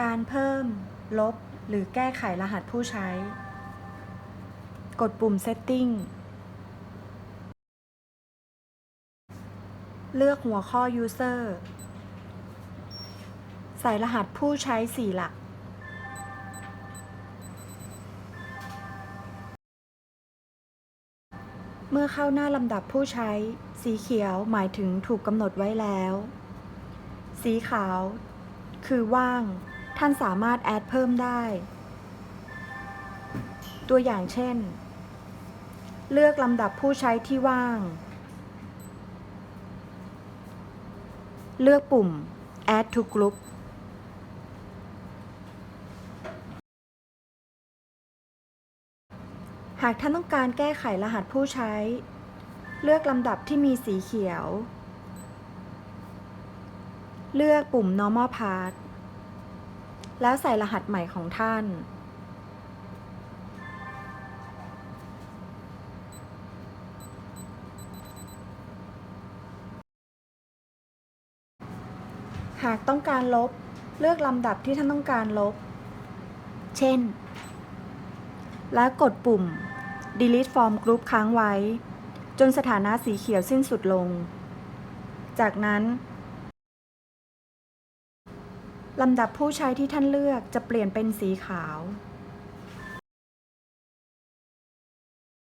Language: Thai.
การเพิ่ม ลบ หรือแก้ไขรหัสผู้ใช้ กดปุ่ม Setting เลือกหัวข้อ User ใส่รหัสผู้ใช้ 4 หลัก เมื่อเข้าหน้าลำดับผู้ใช้ สีเขียวหมายถึงถูกกำหนดไว้แล้ว สีขาว คือว่าง ท่านสามารถแอดเพิ่มได้ ตัวอย่างเช่น เลือกลำดับผู้ใช้ที่ว่าง เลือกปุ่ม add to group หากท่านต้องการแก้ไขรหัสผู้ใช้ เลือกลำดับที่มีสีเขียว เลือกปุ่ม normal path แล้วใส่รหัสใหม่ของท่าน หากต้องการลบ เลือกลำดับที่ท่านต้องการลบ เช่น และกดปุ่ม delete form group ค้างไว้ จนสถานะสีเขียวสิ้นสุดลง จากนั้น ลำดับผู้ใช้ที่ท่านเลือกจะเปลี่ยนเป็นสีขาว